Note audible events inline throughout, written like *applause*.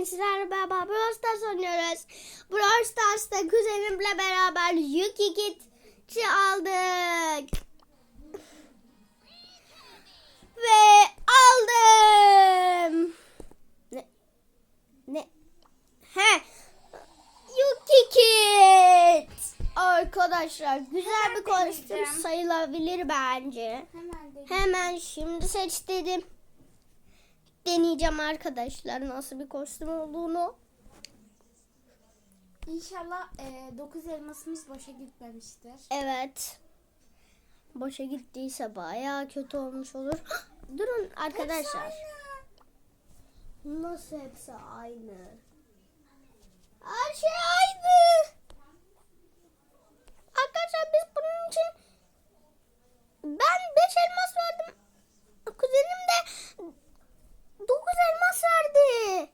bugün sizlerle beraber Brawl Stars oynuyoruz. Brawl Stars'ta kuzenimle beraber Yuki Kit'i aldık. Ve aldım. Ne? Ne? He. Yuki Kit. Arkadaşlar güzel bir kostüm sayılabilir bence. Hemen. Hemen şimdi seç dedim. Deneyeceğim arkadaşlar nasıl bir kostüm olduğunu. İnşallah 9 elmasımız boşa gitmemiştir. Evet. Boşa gittiyse bayağı kötü olmuş olur. *gasps* Durun arkadaşlar. Nasıl hepsi aynı? Her şey aynı. Arkadaşlar biz bunun için ben 5 elmas verdim. Kuzenim de 9 elmas verdi.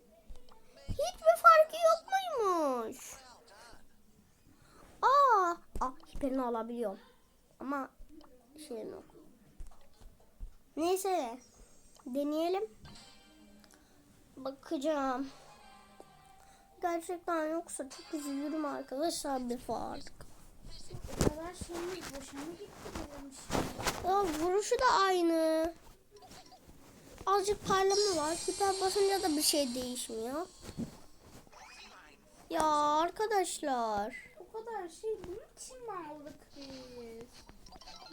Hiçbir farkı yok muymuş? Aa, hiperini alabiliyorum. Ama şey yok. Neyse. Deneyelim. Bakacağım. Gerçekten yoksa çok üzülürüm arkadaşlar bir. O kadar gitti dedim şimdi. Ya vuruşu da aynı. Azıcık parlama var. Hiper basınca da bir şey değişmiyor. Ya arkadaşlar. O kadar şey bunun için mi aldık biz?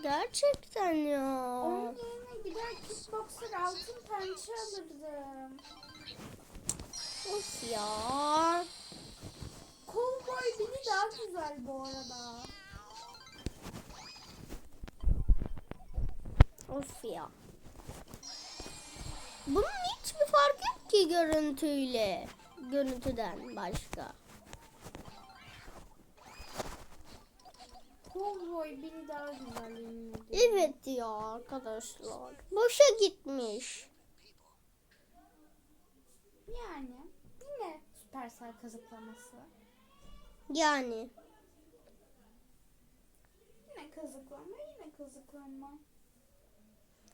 Gerçekten ya. Onun yerine gider kickboxer altın pençe alırdım. Of ya. Cowboy bini daha güzel bu arada. Of ya. Bunun hiçbir farkı yok ki görüntüyle. Görüntüden başka. Cowboy bini daha güzel yemin. Evet ya arkadaşlar. Boşa gitmiş. Yani yine süpersel kazıklaması. Yani. Yine kazıklama yine kazıklama.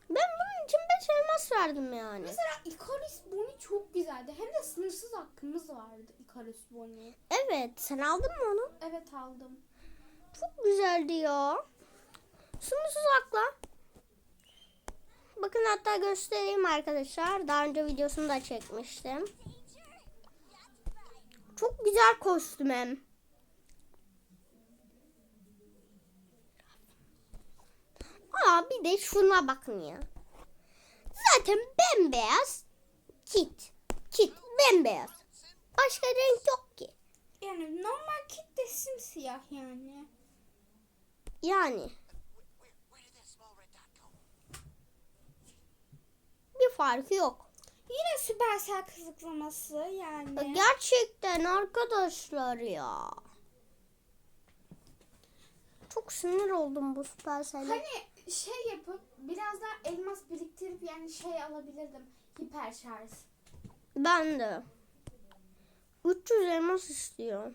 Ben bunun için 5 elmas verdim yani. Mesela Icarus Bonnie çok güzeldi. Hem de sınırsız hakkımız vardı Icarus Bonnie. Evet sen aldın mı onu? Evet aldım. Çok güzeldi ya. Sınırsız akla. Bakın hatta göstereyim arkadaşlar. Daha önce videosunu da çekmiştim. Çok güzel kostüm. Aa bir de şuna bakın ya. Zaten bembeyaz kit. Kit bembeyaz. Başka renk yok ki. Yani normal kit de simsiyah yani. Yani. Bir farkı yok. Yine süpersel kazıklaması yani. Gerçekten arkadaşlar ya. Çok sinir oldum bu Supercell'e. Hani şey yapıp biraz daha elmas biriktirip yani şey alabilirdim. Hiper şarj. Ben de. 300 elmas istiyor.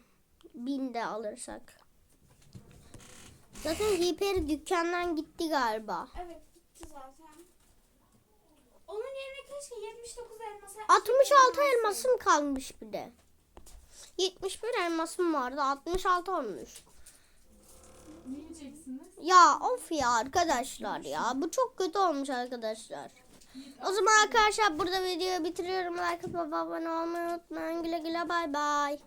1000 de alırsak. Zaten Hiper dükkandan gitti galiba. Evet gitti zaten. Onun yerine keşke 79 elmas 66 elmasım kalmış bir de. 71 elmasım vardı. 66 olmuş. Ne yiyeceksiniz? Ya of ya arkadaşlar ya. Bu çok kötü olmuş arkadaşlar. O zaman arkadaşlar burada videoyu bitiriyorum. Like atıp abone olmayı unutmayın. Güle güle bay bay.